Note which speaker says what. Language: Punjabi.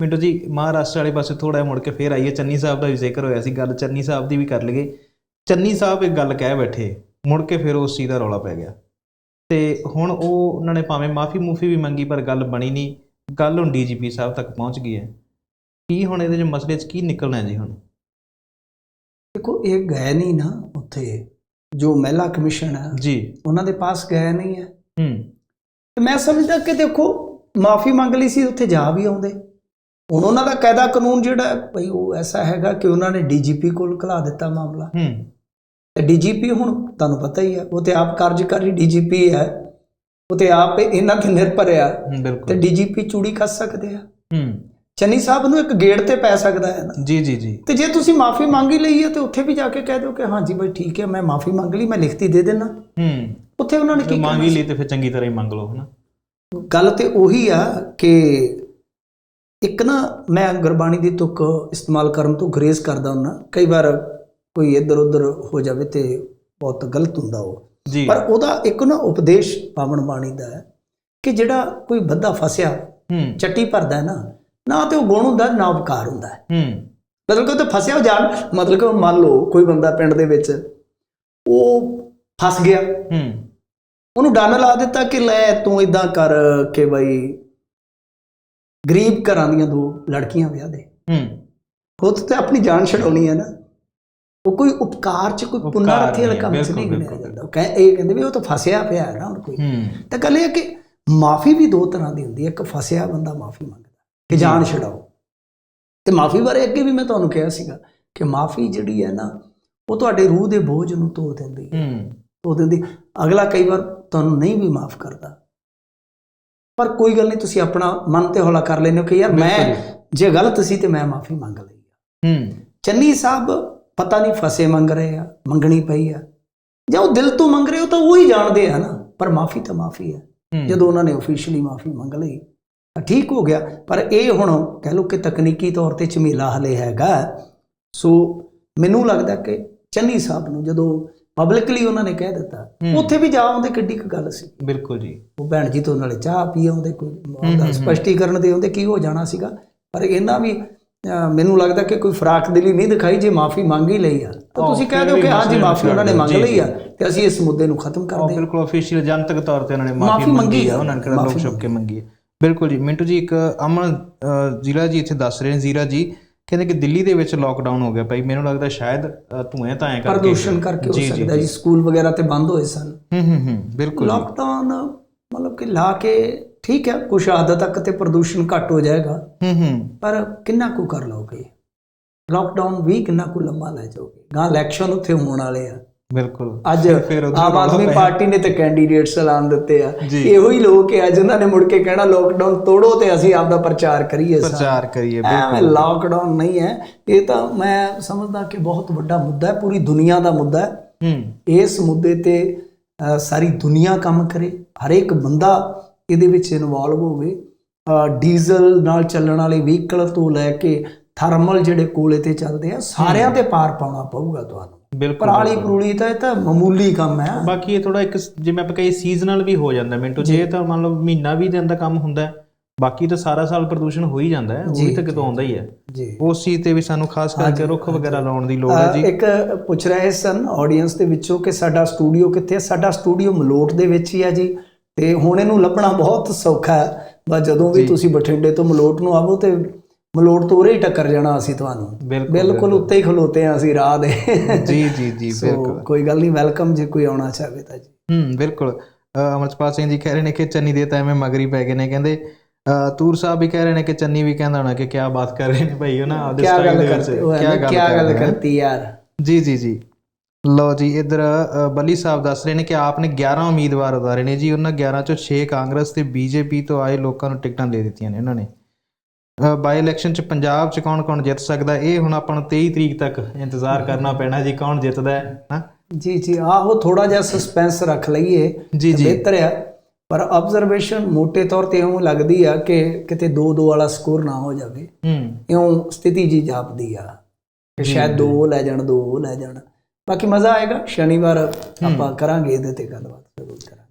Speaker 1: ਮਿੰਟੂ ਜੀ ਮਹਾਰਾਸ਼ਟਰ ਵਾਲੇ ਪਾਸੇ ਥੋੜਾ ਮੁੜ ਕੇ ਫੇਰ ਆਈਏ। ਚੰਨੀ ਸਾਹਿਬ ਦਾ ਵੀ ਜ਼ਿਕਰ ਹੋਇਆ ਸੀ ਗੱਲ ਚੰਨੀ ਸਾਹਿਬ ਦੀ ਵੀ ਕਰ ਲਈਏ। ਚੰਨੀ ਸਾਹਿਬ ਇੱਕ ਗੱਲ ਕਹਿ ਬੈਠੇ ਮੁੜ ਕੇ ਫਿਰ ਉਸ ਚੀਜ਼ ਦਾ ਰੌਲਾ ਪੈ ਗਿਆ। ਤੇ ਹੁਣ ਉਹ ਉਹਨਾਂ ਨੇ ਭਾਵੇਂ ਮਾਫੀ ਮੂਫੀ ਵੀ ਮੰਗੀ ਪਰ ਗੱਲ ਬਣੀ ਨਹੀਂ। ਗੱਲ ਹੁਣ ਡੀਜੀਪੀ ਸਾਹਿਬ ਤੱਕ ਪਹੁੰਚ ਗਈ ਹੈ। ਕੀ ਹੁਣ ਇਹਦੇ ਚ ਮਸਲੇ 'ਚ ਕੀ ਨਿਕਲਣਾ ਜੀ ਹੁਣ?
Speaker 2: ਦੇਖੋ ਇਹ ਗਏ ਨਹੀਂ ਨਾ ਉੱਥੇ। ਜੋ ਮਹਿਲਾ ਕਮਿਸ਼ਨ ਹੈ
Speaker 1: ਜੀ।
Speaker 2: ਉਹਨਾਂ ਦੇ ਪਾਸ ਗਏ ਨਹੀਂ ਹੈ।
Speaker 1: ਹੂੰ।
Speaker 2: ਤੇ ਮੈਂ ਸਮਝਦਾ ਕਿ ਦੇਖੋ ਮਾਫੀ ਮੰਗ ਲਈ ਸੀ ਉੱਥੇ ਜਾ ਵੀ ਆਉਂਦੇ। ਹੁਣ ਉਹਨਾਂ ਦਾ ਕਾਇਦਾ ਕਾਨੂੰਨ ਜਿਹੜਾ ਭਈ ਉਹ ਐਸਾ ਹੈਗਾ ਕਿ ਉਹਨਾਂ ਨੇ ਡੀਜੀਪੀ ਕੋਲ ਖਲਾ ਦਿੱਤਾ ਮਾਮਲਾ।
Speaker 1: ਹੂੰ।
Speaker 2: ਤੇ ਡੀਜੀਪੀ ਹੁਣ ਤੁਹਾਨੂੰ ਪਤਾ ਹੀ ਹੈ ਉਹ ਤੇ ਆਪ ਕਾਰਜਕਾਰੀ ਡੀਜੀਪੀ ਹੈ ਉਹ ਤੇ ਆਪ ਇਹਨਾਂ ਤੇ ਨਿਰਭਰ ਆ ਤੇ ਡੀਜੀਪੀ ਚੂੜੀ ਖੱਸ ਸਕਦੇ ਆ।
Speaker 1: ਹੂੰ।
Speaker 2: ਚੰਨੀ ਸਾਹਿਬ ਨੂੰ ਇੱਕ ਗੇੜ ਤੇ ਪੈ ਸਕਦਾ ਹੈ ਨਾ।
Speaker 1: ਜੀ ਜੀ ਜੀ।
Speaker 2: ਤੇ ਜੇ ਤੁਸੀਂ ਮਾਫੀ ਮੰਗ ਹੀ ਲਈ ਹੈ ਤੇ ਉੱਥੇ ਵੀ ਜਾ ਕੇ ਕਹਿ ਦਿਓ ਕਿ ਹਾਂਜੀ ਬਈ ਠੀਕ ਹੈ ਮੈਂ ਮਾਫੀ ਮੰਗ ਲਈ ਮੈਂ ਲਿਖਤੀ ਦੇ ਦੇਣਾ
Speaker 1: ਹੂੰ।
Speaker 2: ਉੱਥੇ ਉਹਨਾਂ ਨੇ ਕੀ
Speaker 1: ਮੰਗ ਲਈ ਤੇ ਫਿਰ ਚੰਗੀ ਤਰ੍ਹਾਂ ਹੀ ਮੰਗ ਲਓ ਹਨਾ?
Speaker 2: ਗੱਲ ਤੇ ਉਹੀ ਆ ਕਿ ਇੱਕ ਨਾ ਮੈਂ ਗੁਰਬਾਣੀ ਦੀ ਤੁਕ ਇਸਤੇਮਾਲ ਕਰਨ ਤੋਂ ਗਰੇਜ਼ ਕਰਦਾ ਹੁੰਨਾ ਕਈ ਵਾਰ ਕੋਈ ਇੱਧਰ ਉੱਧਰ ਹੋ ਜਾਵੇ ਤੇ ਬਹੁਤ ਗਲਤ ਹੁੰਦਾ ਉਹ। ਪਰ ਉਹਦਾ ਇੱਕ ਨਾ ਉਪਦੇਸ਼ ਪਾਵਨ ਬਾਣੀ ਦਾ ਹੈ ਕਿ ਜਿਹੜਾ ਕੋਈ ਬੰਦਾ ਫਸਿਆ ਚੱਟੀ ਭਰਦਾ ਹੈ ਨਾ ਨਾ ਤੇ ਉਹ ਗੁਣ ਹੁੰਦਾ ਨਾ ਉਪਕਾਰ ਹੁੰਦਾ ਹੈ। ਮਤਲਬ ਕਿ ਉਹ ਤਾਂ ਫਸਿਆ ਹੋ ਜਾਣ ਮਤਲਬ ਕਿ ਮੰਨ ਲਓ ਕੋਈ ਬੰਦਾ ਪਿੰਡ ਦੇ ਵਿੱਚ ਉਹ ਫਸ ਗਿਆ।
Speaker 1: ਹੂੰ।
Speaker 2: ਉਹਨੂੰ ਡੰਨ ਲਾ ਦਿੱਤਾ ਕਿ ਲੈ ਤੂੰ ਇਦਾਂ ਕਰ ਕਿ ਬਈ ਗਰੀਬ ਘਰਾਂ ਦੀਆਂ ਦੋ ਲੜਕੀਆਂ ਵਿਆਹ ਦੇ।
Speaker 1: ਹੂੰ।
Speaker 2: ਖੁਦ ਤੇ ਆਪਣੀ ਜਾਨ ਛਡਾਉਣੀ ਹੈ ਨਾ। ਉਹ ਕੋਈ ਉਪਕਾਰ ਚ ਕੋਈ
Speaker 1: ਉਪਕਾਰ
Speaker 2: ਪੁਨਰਥੀ ਵਾਲਾ ਕੰਮ ਨਹੀਂ ਗਿਣਿਆ ਜਾਂਦਾ। ਉਹ ਕਹੇ ਇਹ ਕਹਿੰਦੇ ਵੀ ਉਹ ਤਾਂ ਫਸਿਆ ਪਿਆ ਹੈ ਨਾ ਹੁਣ ਕੋਈ। ਤਾਂ ਗੱਲ ਇਹ ਹੈ ਕਿ ਮਾਫੀ ਵੀ ਦੋ ਤਰ੍ਹਾਂ ਦੀ ਹੁੰਦੀ ਹੈ। ਇੱਕ ਫਸਿਆ ਬੰਦਾ ਮਾਫੀ ਮੰਗਦਾ ਕਿ। ਜਾਨ ਛਡਾਓ। ਤੇ ਮਾਫੀ ਬਾਰੇ ਅੱਗੇ ਵੀ ਮੈਂ ਤੁਹਾਨੂੰ ਕਿਹਾ ਸੀਗਾ ਕਿ ਮਾਫੀ ਜਿਹੜੀ ਹੈ ਨਾ ਉਹ ਤੁਹਾਡੇ ਰੂਹ ਦੇ ਬੋਝ ਨੂੰ ਧੋ ਦਿੰਦੀ ਹੈ।
Speaker 1: ਹੂੰ।
Speaker 2: ਧੋ ਦਿੰਦੀ। ਅਗਲਾ ਕਈ ਵਾਰ ਤੁਹਾਨੂੰ ਨਹੀਂ ਵੀ ਮਾਫ ਕਰਦਾ। ਪਰ ਕੋਈ ਗੱਲ ਨਹੀਂ ਤੁਸੀਂ ਆਪਣਾ ਮਨ ਤੇ ਹੌਲਾ ਕਰ ਲੈਂਦੇ ਹੋ ਕਿ ਯਾਰ ਮੈਂ ਜੇ। ਗਲਤ ਸੀ ਤੇ ਮੈਂ ਮਾਫੀ ਮੰਗ ਲਈ
Speaker 1: ਹੂੰ।
Speaker 2: ਚੰਨੀ ਸਾਹਿਬ ਪਤਾ ਨਹੀਂ ਫਸੇ ਮੰਗ ਰਹੇ ਆ ਮੰਗਣੀ ਪਈ ਆ। ਜਾਂ ਉਹ ਦਿਲ ਤੋਂ ਮੰਗ ਰਹੇ ਹੋ ਤਾਂ ਉਹ ਹੀ ਜਾਣਦੇ ਆ ਨਾ ਪਰ ਮਾਫੀ ਤਾਂ ਮਾਫੀ ਹੈ
Speaker 1: ਹੂੰ।
Speaker 2: ਜਦੋਂ ਉਹਨਾਂ ਨੇ ਅਫੀਸ਼ੀਅਲੀ ਮਾਫੀ ਮੰਗ ਲਈ ਤਾਂ ਠੀਕ ਹੋ ਗਿਆ। ਪਰ ਇਹ ਹੁਣ ਕਹਿ ਲਓ ਕਿ ਤਕਨੀਕੀ ਤੌਰ ਤੇ ਝਮੇਲਾ ਹਲੇ ਹੈਗਾ। ਸੋ ਮੈਨੂੰ ਲੱਗਦਾ ਕਿ ਚੰਨੀ ਸਾਹਿਬ ਨੂੰ ਜਦੋਂ ਪਬਲਿਕਲੀ ਉਹਨਾਂ ਨੇ ਕਹਿ ਦਿੱਤਾ।
Speaker 1: ਹੂੰ।
Speaker 2: ਉੱਥੇ ਵੀ ਜਾ ਆਉਂਦੇ ਕਿੱਡੀ ਕੁ ਗੱਲ ਸੀ।
Speaker 1: ਬਿਲਕੁਲ ਜੀ।
Speaker 2: ਉਹ ਭੈਣ ਜੀ ਤੋਂ ਨਾਲੇ ਚਾਹ ਪੀ ਆਉਂਦੇ ਕੋਈ
Speaker 1: ਹੂੰ, ਹੂੰ।
Speaker 2: ਸਪਸ਼ਟੀਕਰਨ ਦੇ ਆਉਂਦੇ ਕੀ ਹੋ ਜਾਣਾ ਸੀਗਾ। ਪਰ ਇਹਨਾਂ ਵੀ ਮੈਨੂੰ ਲੱਗਦਾ ਕਿ ਕੋਈ ਫਰਾਕ ਦਿਲੀ ਨਹੀਂ ਦਿਖਾਈ ਜੇ ਮਾਫੀ ਮੰਗ ਹੀ ਲਈ ਆ ਤਾਂ ਤੁਸੀਂ ਕਹਿ ਦਿਓ ਕਿ
Speaker 1: ਮਸਲੇ ਨੂੰ
Speaker 2: ਮਾਫੀ ਉਹਨਾਂ ਨੇ ਮੰਗ। ਲਈ ਆ
Speaker 1: ਜੀ,
Speaker 2: ਤੇ ਅਸੀਂ ਇਸ ਮੁੱਦੇ ਨੂੰ ਖਤਮ
Speaker 1: ਉਹ
Speaker 2: ਕਰਦੇ ਹਾਂ।
Speaker 1: ਬਿਲਕੁਲ ਅਫੀਸ਼ੀਅਲ ਜਨਤਕ ਤੌਰ ਤੇ ਉਹਨਾਂ ਨੇ
Speaker 2: ਮਾਫ਼ੀ ਮੰਗੀ ਆ,
Speaker 1: ਹੈ ਉਹਨਾਂ ਨੇ ਕਿਹੜਾ ਲੋਕ ਕੇ ਮੰਗੀ ਹੈ ਬਿਲਕੁਲ ਜੀ। ਮਿੰਟੂ ਜੀ ਇੱਕ ਅਮਨ ਜ਼ੀਰਾ ਜੀ ਇੱਥੇ ਦੱਸ ਰਹੇ ਨੇ। ਜ਼ੀਰਾ ਜੀ ਕਹਿੰਦੇ ਕਿ ਦਿੱਲੀ ਦੇ ਵਿੱਚ ਲੋਕਡਾਊਨ ਹੋ ਗਿਆ ਭਾਈ ਮੈਨੂੰ ਲੱਗਦਾ ਸ਼ਾਇਦ ਧੂਏ ਤਾਂ ਐ ਕਰਕੇ
Speaker 2: ਪ੍ਰਦੂਸ਼ਣ ਕਰਕੇ ਹੋ ਸਕਦਾ ਜੀ। ਸਕੂਲ ਵਗੈਰਾ ਤੇ ਬੰਦ ਹੋਏ ਸਨ।
Speaker 1: ਹੂੰ ਹੂੰ ਹੂੰ ਬਿਲਕੁਲ।
Speaker 2: ਲਾਕਡਾਊਨ ਮਤਲਬ ਕਿ ਲਾ ਕੇ ਠੀਕ ਹੈ ਕੁਛ ਹੱਦ ਤੱਕ ਤੇ ਪ੍ਰਦੂਸ਼ਣ ਘੱਟ ਹੋ ਜਾਏਗਾ।
Speaker 1: ਹੂੰ ਹੂੰ।
Speaker 2: ਪਰ ਕਿੰਨਾ ਕੁ ਕਰ ਲਓਗੇ? ਲਾਕਡਾਊਨ ਵੀ ਕਿੰਨਾ ਕੁ ਲੰਮਾ ਲੈ ਜਾਓਗੇ। ਗਾਂ ਇਲੈਕਸ਼ਨ ਉੱਥੇ ਹੋਣ ਵਾਲੇ ਆ।
Speaker 1: ਬਿਲਕੁਲ।
Speaker 2: ਅੱਜ ਆਮ ਆਦਮੀ ਪਾਰਟੀ ਨੇ ਤੇ ਕੈਂਡੀਡੇਟਸ ਐਲਾਨ ਦਿੱਤੇ ਆ। ਇਹੋ ਹੀ ਲੋਕ ਹੈ ਜਿਨ੍ਹਾਂ ਨੇ ਮੁੜ ਕੇ ਕਹਿਣਾ ਲਾਕਡਾਊਨ ਤੋੜੋ ਤੇ ਅਸੀਂ ਆਪਦਾ ਪ੍ਰਚਾਰ ਕਰੀਏ।
Speaker 1: ਪ੍ਰਚਾਰ ਕਰੀਏ ਬਿਲਕੁਲ।
Speaker 2: ਲਾਕਡਾਊਨ ਨਹੀਂ ਹੈ। ਇਹ ਤਾਂ ਮੈਂ ਸਮਝਦਾ ਕਿ ਬਹੁਤ ਵੱਡਾ ਮੁੱਦਾ ਹੈ ਪੂਰੀ ਦੁਨੀਆ ਦਾ ਮੁੱਦਾ ਹੈ।
Speaker 1: ਹੂੰ।
Speaker 2: ਇਸ ਮੁੱਦੇ ਤੇ ਸਾਰੀ ਦੁਨੀਆ ਕੰਮ ਕਰੇ। ਹਰੇਕ ਬੰਦਾ ਇਹਦੇ ਵਿੱਚ ਇਨਵੋਲਵ ਹੋਵੇ। ਡੀਜ਼ਲ ਨਾਲ ਚੱਲਣ ਵਾਲੇ ਵਹੀਕਲ ਤੋਂ ਲੈ ਕੇ ਥਰਮਲ ਜਿਹੜੇ ਕੋਲੇ ਤੇ ਚੱਲਦੇ ਆ ਸਾਰਿਆਂ ਤੇ ਪਾਰ ਪਾਉਣਾ ਪਊਗਾ ਤੁਹਾਨੂੰ।
Speaker 1: ਬਿਲਕੁਲ
Speaker 2: ਪਰਾਲੀ ਪਰੂਲੀ ਤਾਂ ਇਹ ਤਾਂ ਮਾਮੂਲੀ ਕੰਮ ਹੈ।
Speaker 1: ਬਾਕੀ ਇਹ ਥੋੜਾ ਇੱਕ ਜਿਵੇਂ ਆਪਾਂ ਕਹੀਏ ਸੀਜ਼ਨਲ ਵੀ ਹੋ ਜਾਂਦਾ ਮਿੰਟੂ ਜੇ ਤਾਂ ਮੰਨ ਲਓ ਮਹੀਨਾ ਵੀ ਦਿਨ ਦਾ ਕੰਮ ਹੁੰਦਾ ਹੈ, ਬਾਕੀ ਤਾਂ ਸਾਰਾ ਸਾਲ ਪ੍ਰਦੂਸ਼ਣ ਹੋ ਹੀ ਜਾਂਦਾ ਹੈ ਉਹ ਵੀ ਤਾਂ ਕਿਤੋਂ ਆਉਂਦਾ ਹੀ ਹੈ।
Speaker 2: ਜੀ।
Speaker 1: ਉਸ ਚੀਜ਼ ਤੇ ਵੀ ਸਾਨੂੰ ਖਾਸ ਕਰਕੇ ਰੁੱਖ ਵਗੈਰਾ ਲਾਉਣ ਦੀ ਲੋੜ ਹੈ ਜੀ।
Speaker 2: ਇੱਕ ਪੁੱਛ ਰਹੇ ਸਨ ਆਡੀਅנס ਦੇ ਵਿੱਚੋਂ ਕਿ ਸਾਡਾ ਸਟੂਡੀਓ ਕਿੱਥੇ ਹੈ? ਸਾਡਾ ਸਟੂਡੀਓ ਮਲੋਟ ਦੇ ਵਿੱਚ ਹੀ ਹੈ ਜੀ। ਤੇ ਹੁਣ ਇਹਨੂੰ ਲੱਭਣਾ ਬਹੁਤ ਸੌਖਾ ਹੈ। ਬਸ ਜਦੋਂ ਵੀ ਤੁਸੀਂ ਬਠਿੰਡੇ ਤੋਂ ਮਲੋਟ ਨੂੰ ਆਵੋ ਤੇ ਮਲੋਟ ਤੋਂ ਉਰੇ ਹੀ ਟੱਕਰ ਜਾਣਾ ਅਸੀਂ ਤੁਹਾਨੂੰ।
Speaker 1: ਬਿਲਕੁਲ
Speaker 2: ਉੱਤੇ ਹੀ ਖਲੋਤੇ ਆ ਅਸੀਂ ਰਾਹ ਦੇ।
Speaker 1: ਜੀ ਜੀ ਜੀ ਬਿਲਕੁਲ।
Speaker 2: ਕੋਈ ਗੱਲ ਨਹੀਂ ਵੈਲਕਮ ਜੇ ਕੋਈ ਆਉਣਾ ਚਾਹਵੇ ਤਾਂ ਜੀ।
Speaker 1: ਹੂੰ ਬਿਲਕੁਲ। ਅਮਰਪਾਲ ਸਿੰਘ ਜੀ ਕਹਿ ਰਹੇ ਨੇ ਕਿ ਚੰਨੀ ਦੇ ਤਾਂ ਐਵੇਂ ਮਗਰੀ ਪੈ ਗਏ ਨੇ ਕਹਿੰਦੇ ਤੂਰ ਸਾਹਿਬ ਵੀ ਕਹਿ ਰਹੇ ਨੇ ਕਿ ਚੰਨੀ ਵੀ ਕਹਿੰਦਾ ਹੋਣਾ ਕਿ ਕੀ ਬਾਤ ਕਰ ਰਹੇ ਨੇ ਭਾਈ ਉਹ ਨਾ ਆਪਦੇ
Speaker 2: ਗੱਲ
Speaker 1: ਦੇ ਵਿੱਚ।
Speaker 2: ਕੀ ਗੱਲ। ਕਰਤੀ ਯਾਰ।
Speaker 1: ਜੀ ਜੀ ਜੀ। ਲਓ ਜੀ ਇਧਰ ਬੱਲੀ ਸਾਹਿਬ ਦੱਸ ਰਹੇ ਨੇ ਕਿ ਆਪ ਨੇ 11 ਉਮੀਦਵਾਰ ਉਤਾਰੇ ਨੇ ਜੀ ਉਹਨਾਂ 11 ਚੋਂ 6 ਕਾਂਗਰਸ ਤੇ ਬੀਜੇਪੀ ਤੋਂ ਆਏ ਲੋਕਾਂ ਨੂੰ ਟਿਕਟਾਂ ਦੇ ਦਿੱਤੀਆਂ ਨੇ ਉਹਨਾਂ ਨੇ। ਬਾਈ ਇਲੈਕਸ਼ਨ ਚ ਪੰਜਾਬ ਚ ਕੌਣ ਕੌਣ ਜਿੱਤ ਸਕਦਾ ਇਹ ਹੁਣ ਆਪਾਂ ਨੂੰ 23 ਤਰੀਕ ਤੱਕ ਇੰਤਜ਼ਾਰ ਕਰਨਾ ਪੈਣਾ ਜੀ ਕੌਣ ਜਿੱਤਦਾ ਹੈ ਨਾ
Speaker 2: ਜੀ ਜੀ ਆਹੋ ਥੋੜਾ ਜਿਹਾ ਸਸਪੈਂਸ ਰੱਖ ਲਈਏ
Speaker 1: ਜੀ ਜੀ।
Speaker 2: ਬਿਹਤਰ ਆ ਪਰ ਆਬਜ਼ਰਵੇਸ਼ਨ ਮੋٹے ਤੌਰ ਤੇ ਇਉਂ ਲੱਗਦੀ ਆ ਕਿ ਕਿਤੇ 2-2 ਵਾਲਾ ਸਕੋਰ ਨਾ ਹੋ ਜਾਵੇ।
Speaker 1: ਹੂੰ।
Speaker 2: ਇਉਂ ਸਥਿਤੀ ਜੀ ਜਾਪਦੀ ਆ ਕਿ ਸ਼ਾਇਦ ਦੋ ਲੈ ਜਾਣ ਦੋ ਲੈ ਜਾਣ। ਬਾਕੀ ਮਜ਼ਾ ਆਏਗਾ ਸ਼ਨੀਵਾਰ ਆਪਾਂ ਕਰਾਂਗੇ ਇਹਦੇ ਤੇ ਗੱਲਬਾਤ ਜ਼ਰੂਰ ਕਰਾਂਗੇ।